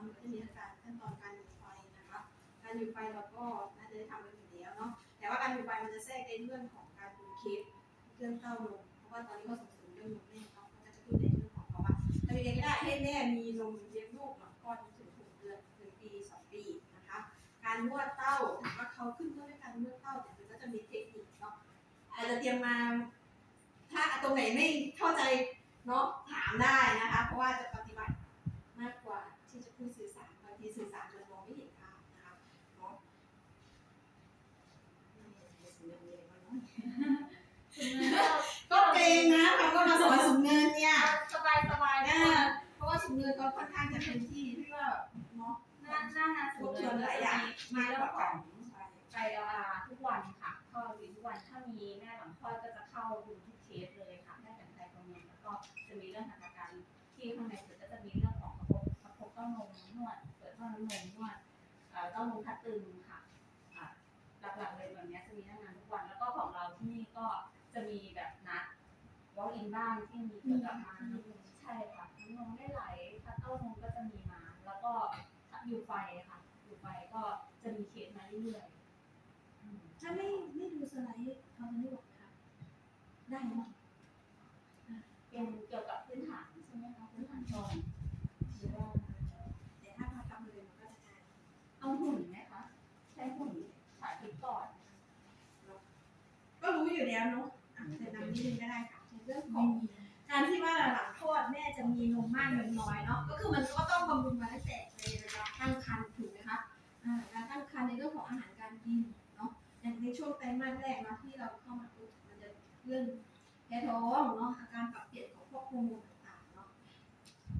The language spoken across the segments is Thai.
แล้วมันก็จะมีการขั้นตอนการอยู่ไฟนะคะ การอยู่ไฟเราก็น่าจะได้ทำกันอยู่แล้วเนาะ แต่ว่าการอยู่ไฟมันจะแทรกในเรื่องของการดูเคสเรื่องเต้านมเพราะว่าตอนนี้ก็ส่งเสริมเรื่องนมแม่เนาะมันก็จะพูดในเรื่องของภาวะทำยังไงก็ได้ให้แม่มีนมเลี้ยงลูกหลังคลอดถึงหกเดือนหนึ่งปีสองปีนะคะ การนวดเต้าถามว่าเขาขึ้นต้นด้วยการนวดเต้าแต่มันก็จะมีเทคนิคเนาะอาจจะเตรียมมาถ้าตรงไหนไม่เข้าใจเนาะถามได้นะคะ เพราะว่าจะปฏิบัติมากกว่าที่จะพูดสื่อสารบางทีสื่อสารมันมองไม่เห็นภาพนะคะเนาะ ก็เกรงนะเขาก็มาสอนสุนเงินเนี่ยสบายสบายเออเพราะว่าสุนเงินเขาค่อนข้างจะเป็นที่ที่ว่าเนาะหน้าหน้างานพวกชวนหลายอย่างมาแล้วก็ใช่ไปเอ่อทุกวันค่ะเข้าวินทุกวันถ้ามีแม่หลังคลอดก็จะเข้าดูทุกเคสเลยค่ะได้แต่งใจประเมินแล้วก็จะมีเรื่องทางการที่ข้างในสุดก็จะมีเรื่องของประคบประคบเต้านมนวดเปิดเต้านมนวดเอ่อเต้านมคัดตึงค่ะอะ หลักๆเลยแบบเนี้ยจะมีหน้างานทุกวัน แล้วก็ของเราที่นี่ก็จะมีแบบนัดวอล์กอินบ้างที่มีเกี่ยวกับมาใช่ค่ะนมได้ไหลคัดเต้านมก็จะมีมา แล้วก็อยู่ไฟค่ะ อยู่ไฟก็จะมีเคสมาเรื่อยๆอืมถ้าไม่ไม่ดูสไลด์เขาจะไม่บอกนะคะได้ไหม เป็นเกี่ยวกับพื้นฐานใช่ไหมคะพื้นฐานก่อนหรือว่า แต่ถ้าพาทำเลยมันก็จะง่าย เอาหุ่นไหมคะใช้หุ่นสาธิตก่อน ก็รู้ อยู่แล้วเนาะอะแต่นำนิดนึงก็ได้ค่ะในเรื่องของการที่ว่าหลังคลอดแม่จะมีนมมากนมน้อยเนาะก็คือมันก็ต้องบำรุงมาตั้งแต่ในเวลาตั้งครรภ์ถูกไหมคะอ่าการตั้งครรภ์ในเรื่องของอาหารการกินเนาะอย่างในช่วงไตรมาสแรกเนาะที่เราเข้ามาปุ๊บมันจะเรื่องแพ้ท้องเนาะอาการปรับเปลี่ยนของพวกฮอร์โมนต่างๆเนาะ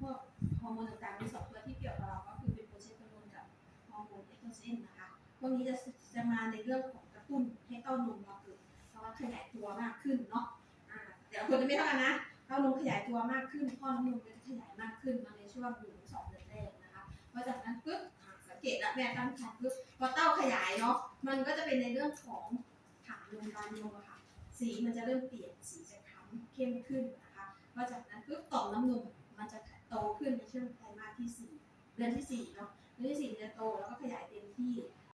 พวกฮอร์โมนต่างๆมีสองตัวที่เกี่ยวกับเราก็คือเป็นโปรเจสเตอโรนกับฮอร์โมนเอสโตรเจนนะคะพวกนี้จะจะมาในเรื่องของกระตุ้นให้เต้านมเราเกิดเพราะว่าขยายตัวมากขึ้นเนาะ อ่า เดี๋ยวคนจะไม่เท่ากันนะเต้านมขยายตัวมากขึ้นพ่อน้ำนมก็จะขยายมากขึ้นมาในช่วงหนึ่งสองเดือนแรกนะคะเพราะจากนั้นปุ๊บสังเกตแล้วแม่ตั้งครรภ์ปุ๊บพอเต้าขยายเนาะมันก็จะเป็นในเรื่องของฐานนมการนมอะค่ะ สีมันจะเริ่มเปลี่ยนสีจะคล้ำเข้มขึ้นนะคะเพราะจากนั้นปุ๊บต่อมน้ำนมมันจะโตขึ้นในช่วงไตรมาสที่สี่เดือนที่สี่เนาะเดือนที่สี่จะโตแล้วก็ขยายเต็มที่